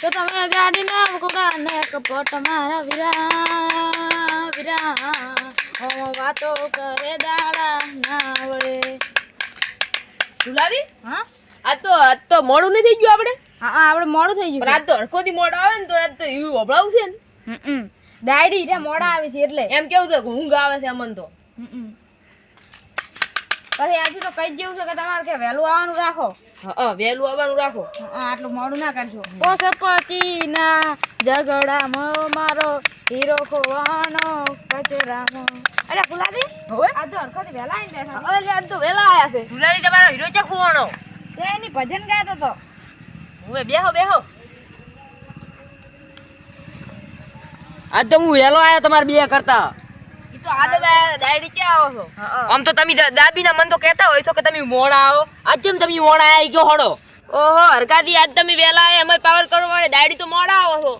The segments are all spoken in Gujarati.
તો તમે ગાડી ના કોકા ને કપટ મારા વિરા વિરા. ઓ વાતો કરે દાડા ના વળે સુલાદી હા? આ તો આજ તો મોડું નહીં થઈ ગયું આપણે? હા હા, આપણે મોડું થઈ પણ ગયું આજ તો હરખોથી મોડો આવે ને તો આજ તો એવું વભળાવું છે ને. ડાયડી રે મોડા આવે છે એટલે. એમ કેવું છે કે ઊંઘ આવે છે અમન તો. પછી આજે તો કઈ જેવું છે કે તમારે કે વહેલું આવવાનું રાખો. હા વહેલું આવવાનું રાખો. હા, આટલું મોડું ના કરશો. પશુ ના ઝઘડામાં મારો હીરો ખોવાનો કચરામાં. અરે ગુલાબી હવે? આ તો હરખોથી વહેલા આવીને બેઠા. હવે આજ તો વહેલા આયા છે. ગુલાબી તમારો હીરો છે ખોવાનો. તે એની ભજન ગાતો તો. હવે બેહો બેહો. આજ તો હું વહેલો આયો તમારે બે કરતા. તો દાડી આવો છો? આમ તો તમે દાબીના મન તો કહેતા હોય છો કે તમે મોડા આવો. આજ જેમ તમે મોડા આવી ગયો કયો હડો. ઓહો હરકાદી આજ તમે વહેલા આયા એમાં પાવર કરો મળે દાડી તો મોડા આવો છો.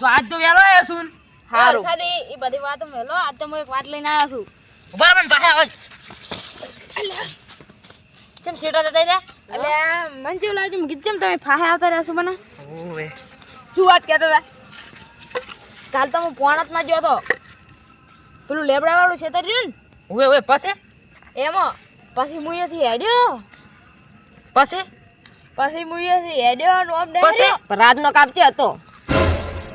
તો આજ તો વેલો આવ્યો છું હારું. વરસાદી એ બધી વાતો વેલો આજ તો હું એક વાત લઈને આવ્યો છું. બરાબર મને પાસે આવો. કેમ સીટો દેતા જા એટલે મને જેવું લાગ્યું મેં કીધું તમે ફાહે આવતા રહેશો મને. ઓવે. શું વાત કહેતા હતા? કાલ તો હું પોણતમાં ગયો હતો. પેલું લેબડા વાળું છે રહ્યું ને? ઓવે પાસે? એમાં. પછી હું અહીંયાથી હેડ્યો. પાસે? પછી હું અહીંયાથી હેડ્યો ને રાતનો કાપચે હતો.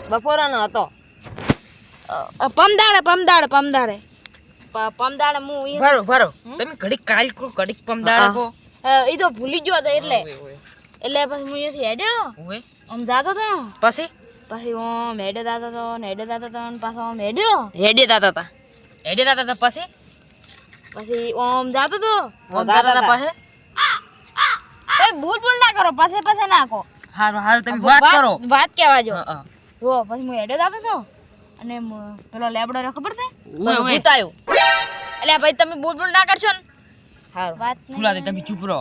બપોરનો હતો. પમદાડે પમદાડે પમદાડે. પ- પમદાડે હું ભરો ભરો. તમે ઘડીક કાલ કો ઘડીક પમદાડે કો એ તો ભૂલી ગયો હતો એટલે. એટલે પછી હું અહીંયાથી હેડ્યો. આમ જાતો તો. પછી પછી ઓમ હેડે દાદા તો હેડે દાદા હતો પાછો આમ હેડ્યો. હેડે દાદા હતા હેડે દાતા હતા પછી? પછી ઓમ જાતો તો? ઓમ દાતા પછી? એ ભૂલ ભૂલ ના કરો પાસે પાસે નાખો હારું હારું તમે વાત કરો. વાત કહેવા જો. જો પછી હું એડે જાતો તો? અને પેલો લેબડો રે ખબર છે? ભૂત આવ્યો એટલે ભાઈ તમે ભૂલ ભૂલ ના કરશો ને? હારું. વાત નહીં. ફુલાદે તમે ચૂપ રહો.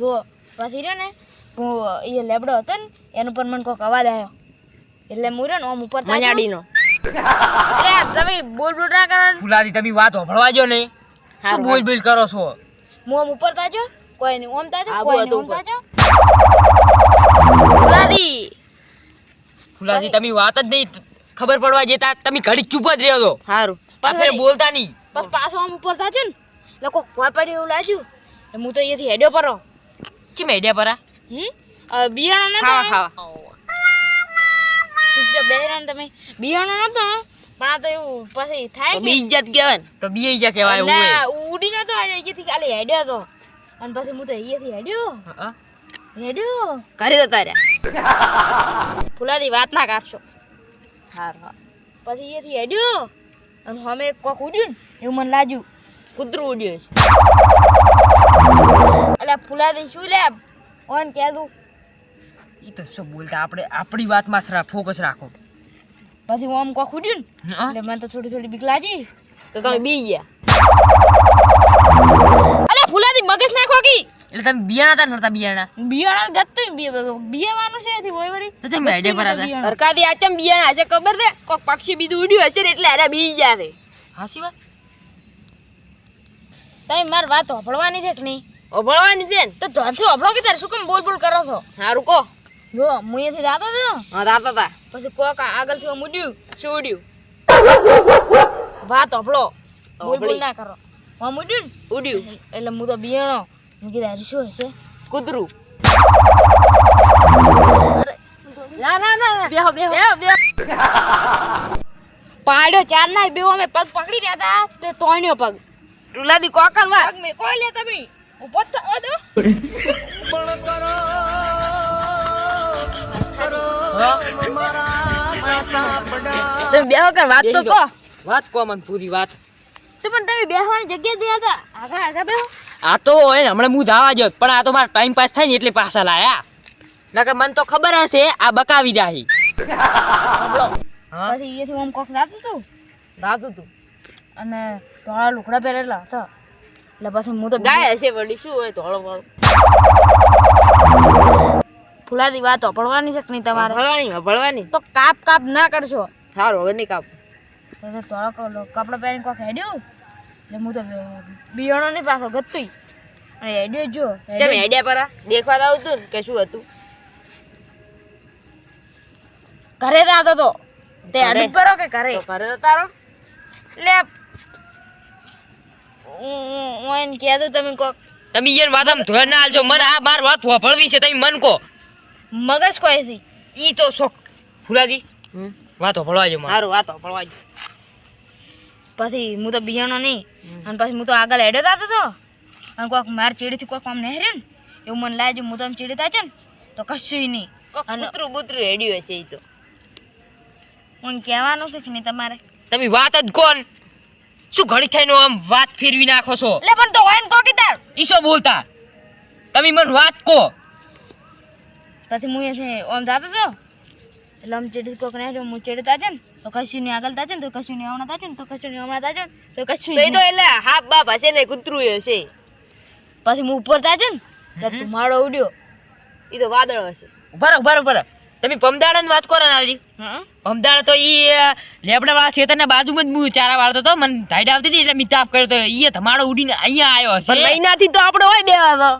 જો પછી રહ્યો ને હું એ લેબડો હતો ને એનું પર મને કોક અવાજ આવ્યો. એટલે હું રહ્યો ને ઓમ ઉપર. મજાડીનો. એટલે તમે બોલ બોલ ના કરો. ફુલાદી તમે વાત હોભળવા જો નહીં. શું બોલ બોલ કરો છો? હું ઉપર તાજો કોઈ નહીં ઓમ તાજો કોઈ નહીં ઓમ તાજો ફુલાદી ફુલાદી તમે વાત જ નહીં. ખબર પડવા જતા તમે ઘડી ચૂપ જ રહ્યો છો સારું પણ બોલતા નહીં. પણ પાછો આમ ઉપર તાજો ને. લોકો કોઈ એવું લાગ્યું. હું તો અહીંયાથી હેડ્યો પરો. ચીમ હેડ્યા પરા? હમ? હવે ખાવા ખાવા. ચૂપચાપ બેહી રહ્યા ને તમે બિયાણો નતો પણ તો એવું પછી થાય બી ઇજ્જત કહેવાય તો બી ઇજ્જત કહેવાય ના, ઉડી નતો આવ્યો અહીંયાથી ખાલી હેડ્યો હતો. અને પછી હું તો અહીંયાથી હેડ્યો. હેડ્યો. કરી જતા રહ્યા ફુલાદી વાત ના કાપશો. હારું હા પછી અહીંયાથી હેડ્યો. અને અમે કોક ઉડ્યું ને એવું મને લાગ્યું કૂતરું ઉડ્યું છે એટલે ફુલાદી શું લે ઓન કહેતું તો શું બોલતા? આપણે આપણી વાતમાં જ ફોકસ રાખો. પછી હું આમ કોક ઉડ્યું ને એટલે મને તો થોડી થોડી બીક લાગી. તો તમે બી ગયા. અલે ફુલાદી મગજ નાખો કી. એટલે તમે બિયાણા તા નતા બિયાણા? બિયાણા ગતું બિયાવાનું છે એથી હોય વળી. તો તમે હેડે પર હતા બિયાણા. આ ચમ બિયાણા હશે ખબર છે? કોક પક્ષી બીજું ઉડ્યું હશે ને એટલે અરે બી ગયા છે. હાસી વાત? તમે મારી વાત હોભળવાની છે કે નહીં? હોભળવાની છે ને? તો ધોનથી હોભળો કે તારે શું કેમ બોલ બોલ કરો છો? હારું કહો. જો હું અહીંયાથી જાતો હતો હા તાતા તા પછી કોક આગળથી શું ઉડ્યું વાત અપલો બોલ બોલ. ના કરો. આમ ઉડ્યું ને? ઉડ્યું. એટલે હું તો બિયાણો. મેં કીધું શું હશે? કૂતરું. ના ના ના. બેહો બેહો. બેહો. પાડ્યો ચાર ના બેહો અમે પગ પકડી રહ્યા હતા તે તોણ્યો પગ. ટુલાદી કોકલ વાર પગ મેં કોઈ લે તમે ઊભો જ પણ દો તમે બેહો કે વાત તો કહો. વાત કહો મને પૂરી વાત. તો પણ તમે બેહવાની જગ્યા દે હતા. આગળ આગળ બેહો. આ તો હોય ને હમણાં હું જવા જ પણ આ તો મારા ટાઈમ પાસ થાય ને એટલે પાછા લાયા. નકર મને તો ખબર હશે આ બકાવી જાહી. હા? પછી અહીંયાથી ઓમ કોક જાતું તું? દાદુ તું. અને ધોળા લુકડા પહેરેલા હતા. એટલે પછી હું તો ગાય હશે વળી શું હોય ધોળો વાળો? ફુલાદી વાત પડવાની છે કે નહીં તમારે? ભળવાની ભળવાની તો કાપ કાપ ના કરશો. સારું હવે નહીં કાપ. તો તો ધોળા ક- પહેરીને કોક હેડ્યું? એટલે હું તો બિયાણો નહીં પાછો ગતું અને હેડ્યો જો તમે હેડ્યા પર? દેખવા આવતું કે શું હતું? ઘરે રાતો તો? તે અડી પરો કે ઘરે? ઘરે તો તારો. લે હું એને કહેતો તમે કોક તમે યાર વાત આમ ધોર ના આલજો મને આ બાર વાત વાપરવી છે તમે મન કો મગજ કોઈ થી ઈ તો શોખ. ફુલાજી વાતો ભળવાજો મારે. સારું વાતો ભળવાજો પછી હું તો બિયાણો નહીં અને પછી હું તો આગળ હેડે થતો હતો. અને કોઈક માર ચીડીથી કોઈક આમ નહેરે ને એવું મને લાગ્યું હું તો આમ ચીડી થાય છે ને તો કશું નહીં. અને કૂતરું બૂતરું હેડ્યું હશે ઈ તો. હું કહેવાનું છે કે નહીં તમારે. તમે વાત જ કોણ? શું ઘડી થઈને આમ વાત ફેરવી નાખો છો? એટલે પણ તો હોય ને કોકી તાર. ઈ શું બોલતા? તમે મને વાત કો. પછી હું અહીંયાથી આમ જતો હતો એટલે આમ ચીડી કોક ને હું ચીડી થાય છે ને તો કશું ની આગળ થાય છે ને તો કશું ની હમણાં થાય ને તો કશું ની હમણાં થાય છે તો કશું તો તો એટલે હાફ બાપ હશે ને કૂતરું હશે. પછી હું ઉપર થાય છે ને તો ધુમાડો ઉડ્યો. એ તો વાદળ હશે. બરો બરો બરો તમે પમદાડા ની વાત કરો ને આજી હા. પમદાડા તો ઈ લેબડા વાળા ખેતરના બાજુમાં જ હું ચારા વાળતો તો મને ધાઈડ આવતી હતી એટલે મેં તાપ કર્યો તો ઈ ધમાડો ઉડીને અહીંયા આવ્યો હશે. મહિનાથી તો આપણે હોય બે તો.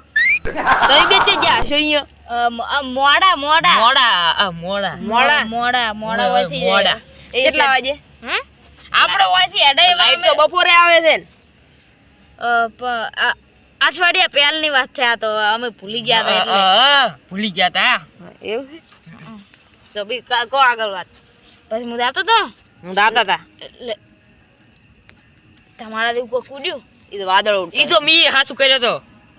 તમે બેચે ગયા છો અહીંયા. મોડા મોડા. મોડા મોડા. મોડા મોડા. મોડા વાથી મોડા. કેટલા વાગે? હા આપણે વાથી અઢાઈ વાગે. તો બપોરે આવે છે અઠવાડિયા પહેલની વાત છે આ તો અમે ભૂલી ગયા હતા ભૂલી ગયા તા એવું? તો બી કો આગળ વાત. પછી હું જાતો તો? હું દાતા હતા એટલે તમારા જેવું કોઈ કૂદ્યું એ તો વાદળ એ તો મી હાથું કર્યો તો.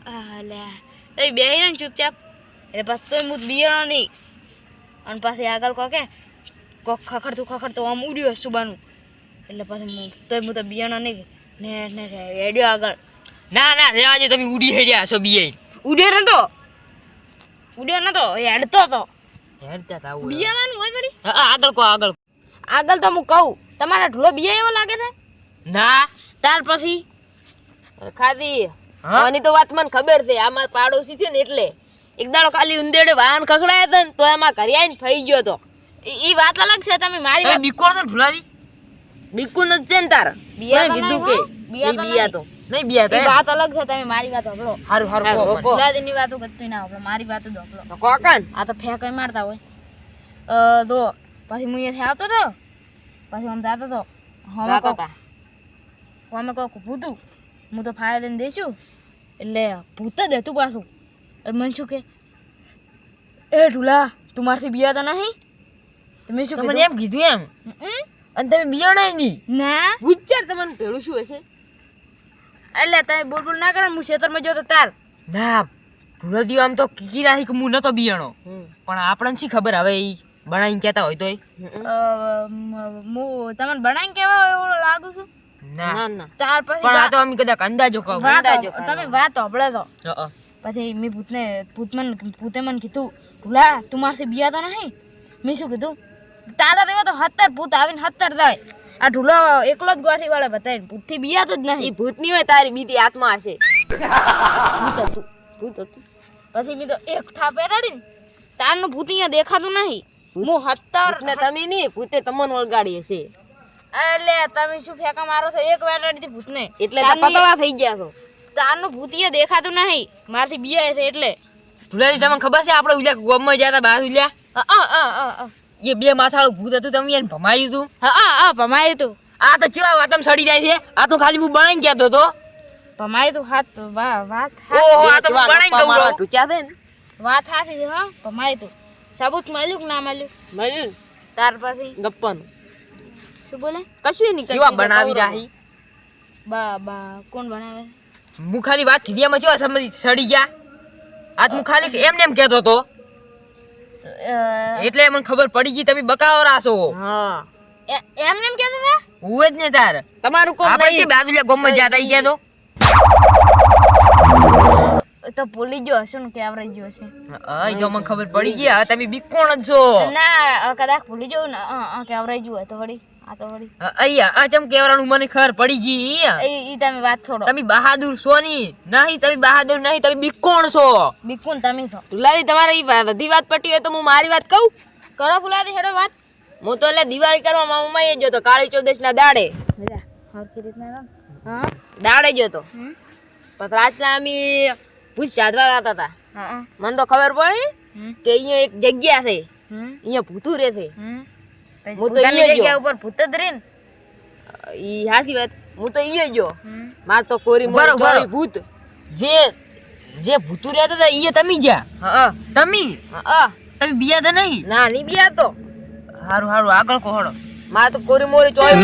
આ લે તો એ બેહી ચૂપચાપ. એટલે પછી તોય હું બિયાણો નહીં. અને પાછી આગળ કહો કે કોક ખખડતું ખખડતું આમ ઉડ્યું સુબાનું. એટલે પછી તોય હું તો બિયાણો નહીં ને ને હેડ્યો આગળ. ના ના રેવાજો તમે ઉડી હેડ્યા છો બીએ ઉડ્યો નતો. ઉડ્યો નતો હેડતો હેડતા તા બિયાવાનું હોય વળી? હા, હા, આગળ કો આગળ આગળ તો હું કહું તમારા ઢોલો બિયા એવો લાગે છે? ના. ત્યાર પછી? ખાધી? આની તો વાત મને ખબર છે આમાં પાડોશી છે ને એટલે. એક દાડો ખાલી ઉંદેડે વાહન ખખડાયા હતા ને તો એમાં ઘરે આવીને ફઈ ગયો તો. ઈ ઈ વાત અલગ છે તમે મારી વાત બીકોર તો ભૂલાવી બીકુ નથી છે ને તાર? બિયા કીધું કે? બિયા બિયા તો. નહીં બિયા તો વાત અલગ છે તમે મારી વાત હારું હારું કરતું ના આપણે મારી વાત જ સાંભળો તો કોકન? આ તો ફેંકાઈ મારતા હોય. તો પછી હું અહીંયાથી આવતો તો પછી આમ જાતો તો હમે કોક ભૂતું. હું તો લઈને દઈશું એટલે ભૂત જ હતું પાછું. મને શું કે? એ ઢુલા તું મારથી બિયા નહીં? તમે શું મને એમ કીધું એમ. અને તમે બિયાણા નહીં. ના. વિચાર તમને ભેળું શું હશે? એટલે તમે બોલ બોલ ના કરે હું ખેતરમાં જોતો તાર. ના ભૂલદીઓ આમ તો કીકી રાખી કે હું નતો બિયાણો. પણ આપણને શી ખબર હવે એ બનાવીને કહેતા હોય તોય? એ હું તમને બનાવીને કેવા એવું લાગુ છું? ના. ના ત્યાર પછી પણ આ તો અમે કદાચ અંદાજો કહું. અંદાજો તમે વાત સાંભળે તો. પછી મેં ભૂતને ભૂત મને ભૂતે મને કીધું ભૂલા તું મારથી બિયા તો નહીં? મેં શું કીધું તારા દેવા તો હત્તર ભૂત આવીને હત્તર થાય આ ઢૂલો એકલો જ ગોઠી વાળા બતાવી ભૂતથી બિયાતો જ નહીં. ભૂત હોય તારી બીજી આત્મા હશે ભૂત હતું ભૂત હતું પછી મેં તો એક થાપ એડાડીને તારનું ભૂત અહીંયા દેખાતું નહીં. હું હત્તર ને તમે નહીં ભૂતે તમને વળગાડી હશે એટલે તમે શું ફેંકા મારો છો? એક વેરાડી ભૂતને. એટલે પતળા થઈ ગયા છો. તારનું ભૂત અહીંયા દેખાતું નહીં. મારથી બિયા છે એટલે. ભૂલાજી તમને ખબર છે આપણે ઉલ્યા ગોમમાં ગયા હતા બહાર ઉલ્યા. એ બે માથાળું ભૂત હતું તમે એને ભમાયું હતું? હા હા ભમાયું હતું. આ તો ચેવા વાતમ સડી જાય છે? આ તો ખાલી હું બનાવીને કહેતો હતો. ભમાયું તું હાથ વાહ વાત ઓહો આ તો હું બનાવીને કહું છું. ટૂંચ્યા છે ને? વાત હાથી છે હા ભમાયું તું સાબુત મળ્યું કે ના મળ્યું? મળ્યું તાર પછી? ગપ્પાનું. શું બોલે? કશું નહીં ચેવા બનાવી રાહી. બા બા કોણ બનાવે? હું ખાલી વાત કીધી એમાં ચેવા સમજી સડી ગયા. આજ હું ખાલી એમને એમ કહેતો હતો. એટલે મને ખબર પડી ગઈ તમે બકાવો રાસો હા. એમને એમ કહેતો હતા? હું જ ને તાર. તમારું કોમ આપણે બાજુલા ગોમમાં ગયા હતા ઈ કહેતો એ તો ભૂલી ગયો હશે ને કે આવડી ગયો છે? હા જો મને ખબર પડી ગઈ હવે તમે બી કોણ છો? ના કદાચ ભૂલી જવું ને કે આવડી ગયું તો વળી આ તો વળી. અહીંયા આ ચમ કેવરાનું મને ખબર પડી ગઈ? ઈ તમે વાત છોડો. તમે બહાદુર છો ની? નહીં તમે બહાદુર નહીં તમે બી કોણ છો? બિલકુલ તમે છો. તુલાદી તમારે ઈ બધી વાત પટી હોય તો હું મારી વાત કહું? કરો ફુલાદી હેડો વાત. હું તો એટલે દિવાળી કરવા મામા માઈએ જો તો કાળી ચૌદશ ના દાડે. હા દાડે જ હતો હમ? પછી રાતના અમે ભૂજ સાધવા જતા હતા. મને તો ખબર પડી કે અહીંયા એક જગ્યા છે. અહીંયા ભૂતું રહે છે. હું તો જગ્યા ઉપર ભૂત જ રહે ને? ઈ સાચી વાત. હું તો અહીંયા ગયો. માર તો કોરી બરો, મોરી ભૂત જે જે ભૂતું રહેતો હતા ઈ તમે જ્યાં. હા તમે? હા તમે બીયા તો નહીં? ના નહીં બિયા તો. હારું હારું. આગળ કોહડો માર તો કોરી મોરી ચોવી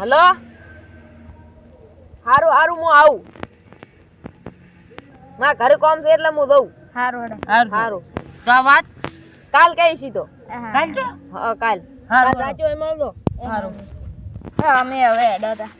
હલો? હારું હારું હું આવું. મારા ઘરે કોમ છે એટલે હું દઉં હારું હેડો હારું હારું. તો આ વાત? કાલ કઈ છી તો કાલ કે હા કાલ. સાચો એમાં સારું હારું. હા અમે હવે હેડા હતા